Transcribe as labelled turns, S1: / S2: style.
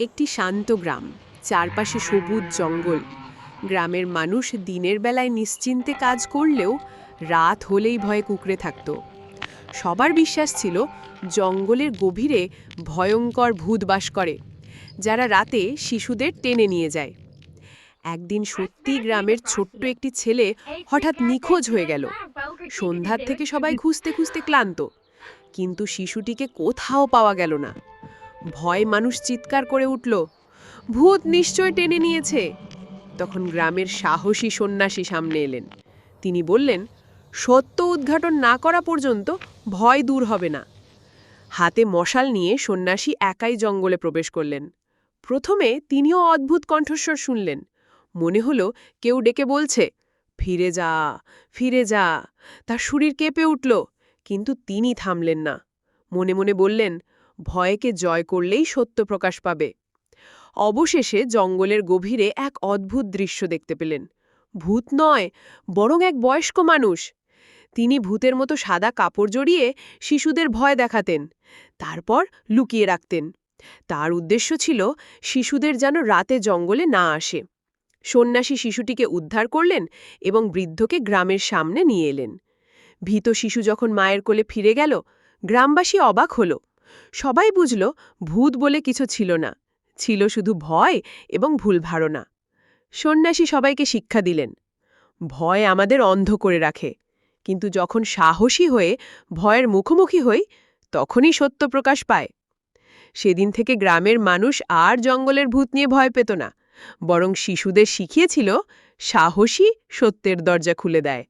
S1: একটি শান্ত গ্রাম, চারপাশে সবুজ জঙ্গল। গ্রামের মানুষ দিনের বেলায় নিশ্চিন্তে কাজ করলেও রাত হলেই ভয়ে কুকড়ে থাকত। সবার বিশ্বাস ছিল, জঙ্গলের গভীরে ভয়ঙ্কর ভূত বাস করে, যারা রাতে শিশুদের টেনে নিয়ে যায়। একদিন সত্যি গ্রামের ছোট্ট একটি ছেলে হঠাৎ নিখোঁজ হয়ে গেল। সন্ধ্যার থেকে সবাই খুঁজতে খুঁজতে ক্লান্ত, কিন্তু শিশুটিকে কোথাও পাওয়া গেল না। ভয় মানুষ চিৎকার করে উঠল, ভূত নিশ্চয় টেনে নিয়েছে। তখন গ্রামের সাহসী সন্ন্যাসী সামনে এলেন। তিনি বললেন, সত্য উদ্ঘাটন না করা পর্যন্ত ভয় দূর হবে না। হাতে মশাল নিয়ে সন্ন্যাসী একাই জঙ্গলে প্রবেশ করলেন। প্রথমে তিনিও অদ্ভুত কণ্ঠস্বর শুনলেন। মনে হলো কেউ ডেকে বলছে, ফিরে যা ফিরে যা। তার শরীর কেঁপে উঠল, কিন্তু তিনি থামলেন না। মনে মনে বললেন ভয়কে জয় করলেই সত্য প্রকাশ পাবে। অবশেষে জঙ্গলের গভীরে এক অদ্ভুত দৃশ্য দেখতে পেলেন। ভূত নয়, বরং এক বয়স্ক মানুষ। তিনি ভূতের মতো সাদা কাপড় জড়িয়ে শিশুদের ভয় দেখাতেন, তারপর লুকিয়ে রাখতেন। তার উদ্দেশ্য ছিল শিশুদের যেন রাতে জঙ্গলে না আসে। সন্ন্যাসী শিশুটিকে উদ্ধার করলেন এবং বৃদ্ধকে গ্রামের সামনে নিয়ে এলেন। ভীত শিশু যখন মায়ের কোলে ফিরে গেল, গ্রামবাসী অবাক হল। সবাই বুঝল ভূত বলে কিছু ছিল না, ছিল শুধু ভয় এবং ভুল ধারণা। সন্ন্যাসী সবাইকে শিক্ষা দিলেন, ভয় আমাদের অন্ধ করে রাখে, কিন্তু যখন সাহসী হয়ে ভয়ের মুখোমুখি হই, তখনই সত্য প্রকাশ পায়। সেদিন থেকে গ্রামের মানুষ আর জঙ্গলের ভূত নিয়ে ভয় পেত না, বরং শিশুদের শিখিয়েছিল সাহসী সত্যের দরজা খুলে দেয়।